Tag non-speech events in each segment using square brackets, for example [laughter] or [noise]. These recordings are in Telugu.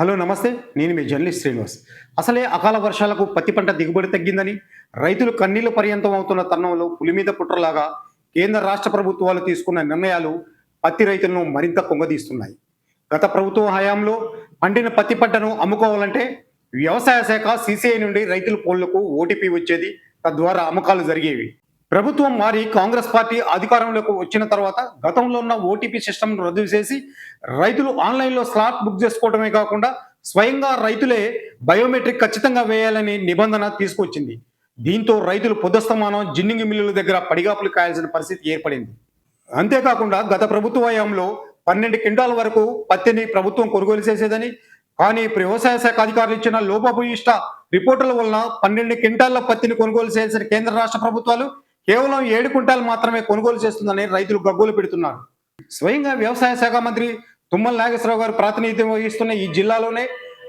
హలో నమస్తే. నేను మీ జర్నలిస్ట్ శ్రీనివాస్. అసలే అకాల వర్షాలకు పత్తి పంట దిగుబడి తగ్గిందని రైతులు కన్నీళ్ళు పర్యంతం అవుతున్న తరుణంలో పులి మీద పుట్రలాగా కేంద్ర రాష్ట్ర ప్రభుత్వాలు తీసుకున్న నిర్ణయాలు పత్తి రైతులను మరింత కొంగదీస్తున్నాయి. గత ప్రభుత్వం హయాంలో పండిన పత్తి పంటను అమ్ముకోవాలంటే వ్యవసాయ శాఖ సీసీఐ నుండి రైతుల ఫోన్లకు ఓటీపీ వచ్చేది తద్వారా అమ్మకాలు జరిగేవి. ప్రభుత్వం మారి కాంగ్రెస్ పార్టీ అధికారంలోకి వచ్చిన తర్వాత గతంలో ఉన్న ఓటీపీ సిస్టమ్ను రద్దు చేసి రైతులు ఆన్లైన్లో స్లాట్ బుక్ చేసుకోవడమే కాకుండా స్వయంగా రైతులే బయోమెట్రిక్ ఖచ్చితంగా వేయాలని నిబంధన తీసుకొచ్చింది. దీంతో రైతులు పొద్దుస్తమానం జిన్నింగి మిల్లుల దగ్గర పడిగాపులు కాయాల్సిన పరిస్థితి ఏర్పడింది. అంతేకాకుండా గత ప్రభుత్వ హయాంలో పన్నెండు క్వింటాల వరకు పత్తిని ప్రభుత్వం కొనుగోలు చేసేదని కానీ వ్యవసాయ శాఖ అధికారులు ఇచ్చిన లోపభూయిష్ట రిపోర్టుల వలన పన్నెండు క్వింటాల పత్తిని కొనుగోలు చేయాల్సిన కేంద్ర రాష్ట్ర ప్రభుత్వాలు కేవలం ఏడు క్వింటాలు మాత్రమే కొనుగోలు చేస్తుందని రైతులు గగ్గోలు పెడుతున్నారు. స్వయంగా వ్యవసాయ శాఖ మంత్రి తుమ్మల నాగేశ్వరరావు గారు ప్రాతినిధ్యం వహిస్తున్న ఈ జిల్లాలోనే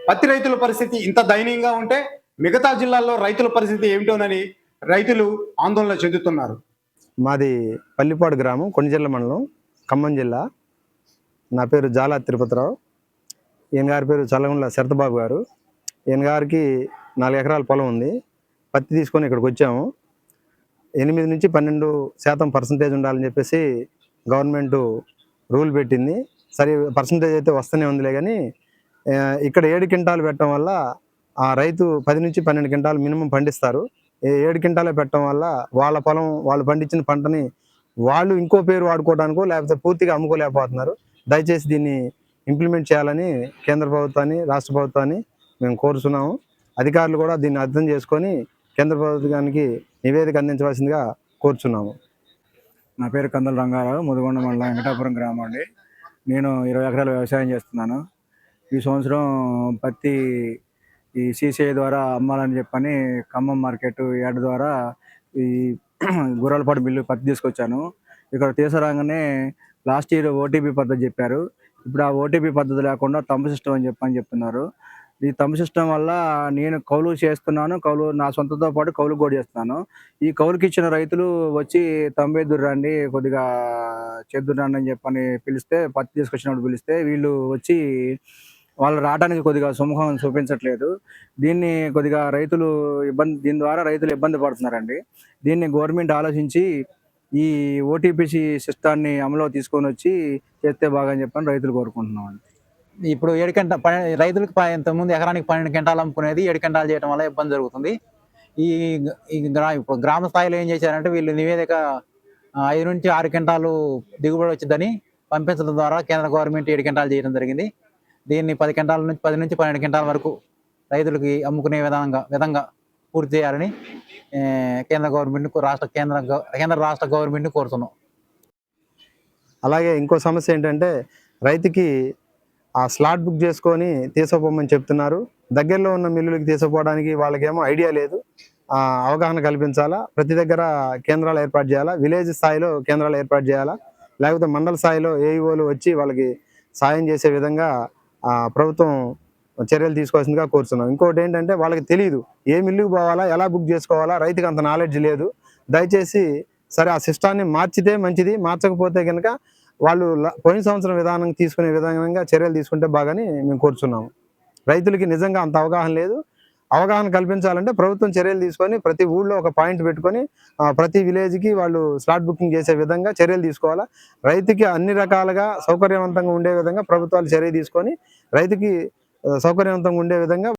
పత్తి రైతుల పరిస్థితి ఇంత దయనీయంగా ఉంటే మిగతా జిల్లాల్లో రైతుల పరిస్థితి ఏమిటోనని రైతులు ఆందోళన చెందుతున్నారు. మాది పల్లిపాడు గ్రామం కొండజిల్ల మండలం ఖమ్మం జిల్లా. నా పేరు జాలా తిరుపతిరావు. ఈయన గారి పేరు చల్లగుండ్ల శరతబాబు గారు. ఈయన గారికి నాలుగు ఎకరాల పొలం ఉంది. పత్తి తీసుకొని ఇక్కడికి వచ్చాము. ఎనిమిది నుంచి పన్నెండు శాతం పర్సంటేజ్ ఉండాలని చెప్పేసి గవర్నమెంట్ రూల్ పెట్టింది. సరే పర్సంటేజ్ అయితే వస్తూనే ఉందిలే కానీ ఇక్కడ ఏడు క్వింటాలు పెట్టడం వల్ల ఆ రైతు పది నుంచి పన్నెండు క్వింటాలు మినిమం పండిస్తారు. ఏడు క్వింటాలే పెట్టడం వల్ల వాళ్ళ పొలం వాళ్ళు పండించిన పంటని వాళ్ళు ఇంకో పేరు వాడుకోవడానికో లేకపోతే పూర్తిగా అమ్ముకోలేకపోతున్నారు. దయచేసి దీన్ని ఇంప్లిమెంట్ చేయాలని కేంద్ర ప్రభుత్వాన్ని రాష్ట్ర ప్రభుత్వాన్ని మేము కోరుతున్నాము అధికారులు కూడా దీన్ని అర్థం చేసుకొని కేంద్ర ప్రభుత్వానికి నివేదిక అందించవలసిందిగా కోరుచున్నాము. నా పేరు కందుల రంగారావు ముదిగొండ మండలం వెంకటాపురం గ్రామం అండి. నేను ఇరవై ఎకరాల వ్యవసాయం చేస్తున్నాను. ఈ సంవత్సరం పత్తి ఈ సీసీఐ ద్వారా అమ్మాలని చెప్పని ఖమ్మం మార్కెట్ యాడ్ ద్వారా ఈ [clears throat] గుర్రాలపాడు బిల్లు పత్తి తీసుకొచ్చాను. ఇక్కడ తీసుకురాగానే లాస్ట్ ఇయర్ ఓటీపీ పద్ధతి చెప్పారు. ఇప్పుడు ఆ ఓటీపీ పద్ధతి లేకుండా తంపు సిస్టమ్ అని చెప్పని చెప్తున్నారు. ఈ తంబు సిస్టమ్ వల్ల నేను కౌలు చేస్తున్నాను కౌలు నా సొంతతో పాటు కౌలు కూడా చేస్తున్నాను. ఈ కౌలుకి ఇచ్చిన రైతులు వచ్చి తంబేదురు దుర్రండి కొద్దిగా చేద్దురండి అని చెప్పని పిలిస్తే పత్తి తీసుకొచ్చినప్పుడు పిలిస్తే వీళ్ళు వచ్చి వాళ్ళు రావడానికి కొద్దిగా సుముఖం చూపించట్లేదు. దీన్ని కొద్దిగా రైతులు ఇబ్బంది దీని ద్వారా రైతులు ఇబ్బంది పడుతున్నారండి. దీన్ని గవర్నమెంట్ ఆలోచించి ఈ ఓటీపీసీ సిస్టాన్ని అమలు తీసుకొని వచ్చి చేస్తే బాగా అని చెప్పని రైతులు కోరుకుంటున్నాం అండి ఇప్పుడు ఏడు గంట రైతులకు ఇంత ఇంతకుముందు ఎకరానికి పన్నెండు గంటలు అమ్ముకునేది ఏడు గంటలు చేయడం వల్ల ఇబ్బంది జరుగుతుంది. ఈ గ్రా ఇప్పుడు గ్రామ స్థాయిలో ఏం చేశారంటే వీళ్ళు నివేదిక ఐదు నుంచి ఆరు గంటలు దిగుబడి వచ్చిందని పంపించడం ద్వారా కేంద్ర గవర్నమెంట్ ఏడు గంటలు చేయడం జరిగింది. దీన్ని పది గంటల నుంచి పది నుంచి పన్నెండు గంటల వరకు రైతులకి అమ్ముకునే విధంగా విధంగా పూర్తి చేయాలని కేంద్ర గవర్నమెంట్ రాష్ట్ర కేంద్ర కేంద్ర రాష్ట్ర గవర్నమెంట్ని కోరుతున్నాం. అలాగే ఇంకో సమస్య ఏంటంటే రైతుకి ఆ స్లాట్ బుక్ చేసుకొని తీసుకుపోమని చెప్తున్నారు. దగ్గరలో ఉన్న మిల్లులకి తీసుకుపోవడానికి వాళ్ళకేమో ఐడియా లేదు. అవగాహన కల్పించాలా? ప్రతి దగ్గర కేంద్రాలు ఏర్పాటు చేయాలా? విలేజ్ స్థాయిలో కేంద్రాలు ఏర్పాటు చేయాలా? లేకపోతే మండల స్థాయిలో ఏఈఓలు వచ్చి వాళ్ళకి సాయం చేసే విధంగా ప్రభుత్వం చర్యలు తీసుకోవాల్సిందిగా కోరుతున్నాం. ఇంకోటి ఏంటంటే వాళ్ళకి తెలియదు ఏ మిల్లుకి పోవాలా? ఎలా బుక్ చేసుకోవాలా? రైతుకి అంత నాలెడ్జ్ లేదు. దయచేసి సరే ఆ సిస్టాన్ని మార్చితే మంచిది. మార్చకపోతే కనుక వాళ్ళు పోయిన సంవత్సరం విధానం తీసుకునే విధంగా చర్యలు తీసుకుంటే బాగాని మేము కోరుచున్నాము. రైతులకి నిజంగా అంత అవగాహన లేదు. అవగాహన కల్పించాలంటే ప్రభుత్వం చర్యలు తీసుకొని ప్రతి ఊళ్ళో ఒక పాయింట్ పెట్టుకొని ప్రతి విలేజ్కి వాళ్ళు స్లాట్ బుకింగ్ చేసే విధంగా చర్యలు తీసుకోవాలా. రైతుకి అన్ని రకాలుగా సౌకర్యవంతంగా ఉండే విధంగా ప్రభుత్వాలు చర్య తీసుకొని రైతుకి సౌకర్యవంతంగా ఉండే విధంగా